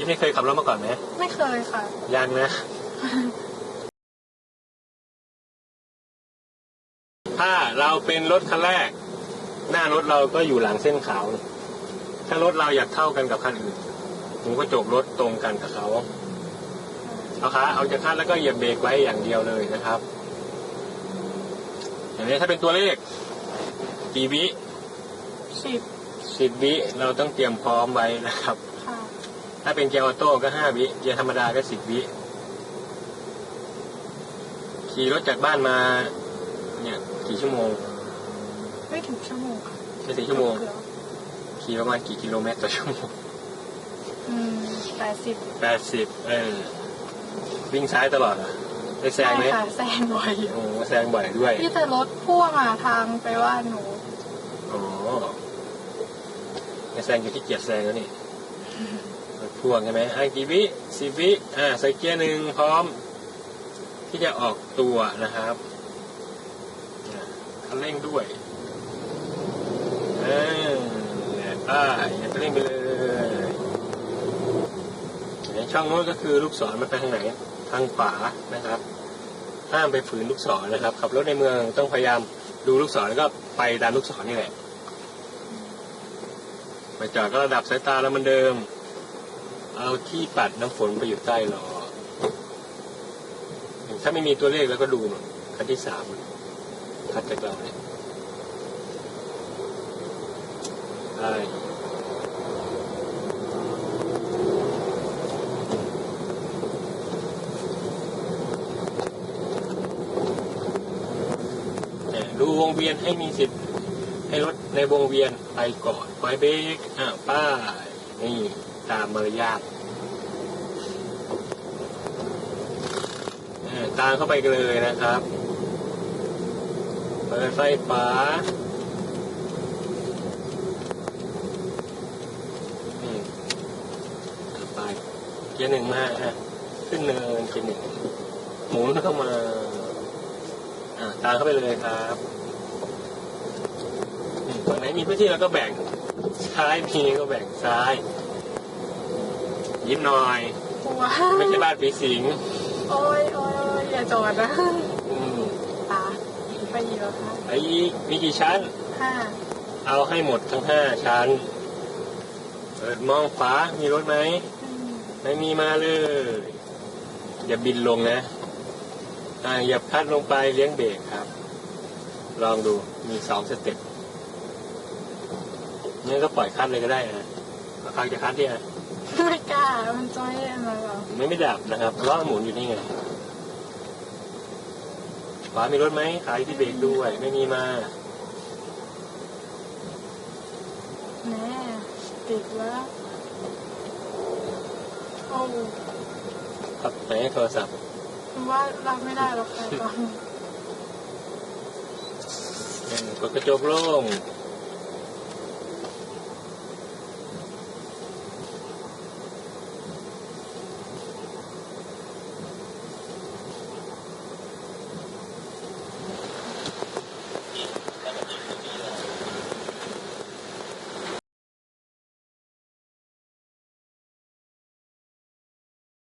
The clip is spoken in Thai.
กิ๊บไม่เคยขับรถมาก่อนไหมไม่เคยค่ะ ยังนะ ถ้าเราเป็นรถคันแรก หน้ารถเราก็อยู่หลังเส้นขาวนี่ถ้ารถเราอยากเท่ากันกับคันอื่นหนูก็จบรถตรงกันกับเขาเอาขาเอาจากคันแล้วก็เหยียบเบรกไว้อย่างเดียวเลยนะครับ อย่างนี้ถ้าเป็นตัวเลขกี่วิสิบสิบวิเราต้องเตรียมพร้อมไว้นะครับ ค่ะ ถ้าเป็นเกียร์ออโต้ก็ห้าวิ เกียร์ธรรมดาก็สิบวิ ขี่รถจากบ้านมา เนี่ย กี่ชั่วโมง ไม่ถึงชั่วโมงค่ะไม่ถึงชั่วโมงเกือบขี่ประมาณกี่กิโลเมตรต่อชั่วโมงอืมแปดสิบแปดสิบเออวิ่งซ้ายตลอดเหรอะได้แซงไหมค่ะแซงบ่อยอยู่โอ้แซงบ่อยด้วยพี่แต่รถพ่วงอะทางไปว่าหนูอ๋อแซงอยู่ที่เกียร์แซงแล้วนี่ รถพ่วงใช่ไหมอะกี่วิสิบวิอ่าใส่เกียร์หนึ่งพร้อม ที่จะออกตัวนะครับคันเร่งด้วยเออเนี่ยไป้ายอย่าไปเร่งไปเลยในช่องโน้นก็คือลูกศรมันไปทางไหนทางขวานะครับห้ามไปฝืนลูกศรนะครับ ขับรถในเมืองต้องพยายามดูลูกศรแล้วก็ไปตามลูกศรนี่แหละไปจอดก็ระดับสายตาแล้วมันเดิม เอาที่ปัดน้ำฝนไปอยู่ใต้ล้อถ้าไม่มีตัวเลขแล้วก็ดูหน่อยคันที่สามคัดจากเราเนี่ยใช่ดูวงเวียนให้มีสิทธิ์ให้รถในวงเวียนไปก่อนไฟเบรกอ่าป้ายนี่ ตามมารยาทตามเข้าไปกันเลยนะครับเปิดไฟฟ้าไปเกียร์หนึ่งมาอะขึ้นเนินเกียร์หนึ่งหมุนเข้ามาอ่าตามเข้าไปเลยครับฝั่งไหนมีพื้นที่เราก็แบ่งซ้ายมีก็แบ่งซ้าย ยิ้มหน่อยกลัวไม่ใช่บ้านผีสิงโอ้ยโอ้ยโอ้ยอย่าจอดนะอืมตาไปอีกแล้วค่ะไอ้มีกี่ชั้น ห้าเอาให้หมดทั้งห้าชั้น เปิดมองขวามีรถไหม อืมไม่มีมาเลย อย่าบินลงนะ อ่าอย่าพัดลงไปเลี้ยงเบรกครับ ลองดูมีสองสเต็ปงั้นก็ปล่อยคัดเลยก็ได้นะเอาคันจะคัดที่อะ ไม่กล้ามันจ้อยมาแบบไม่ไม่ดับนะครับล้อหมุนอยู่นี่ไงขวามีรถไหมขายที่เบรกด้วย ไม่มีมาแน่ติดแล้วโอ้ครับไหนโทรศัพท์ว่ารับไม่ได้หรอกค่ะตอนเออกดกระจกโล่ง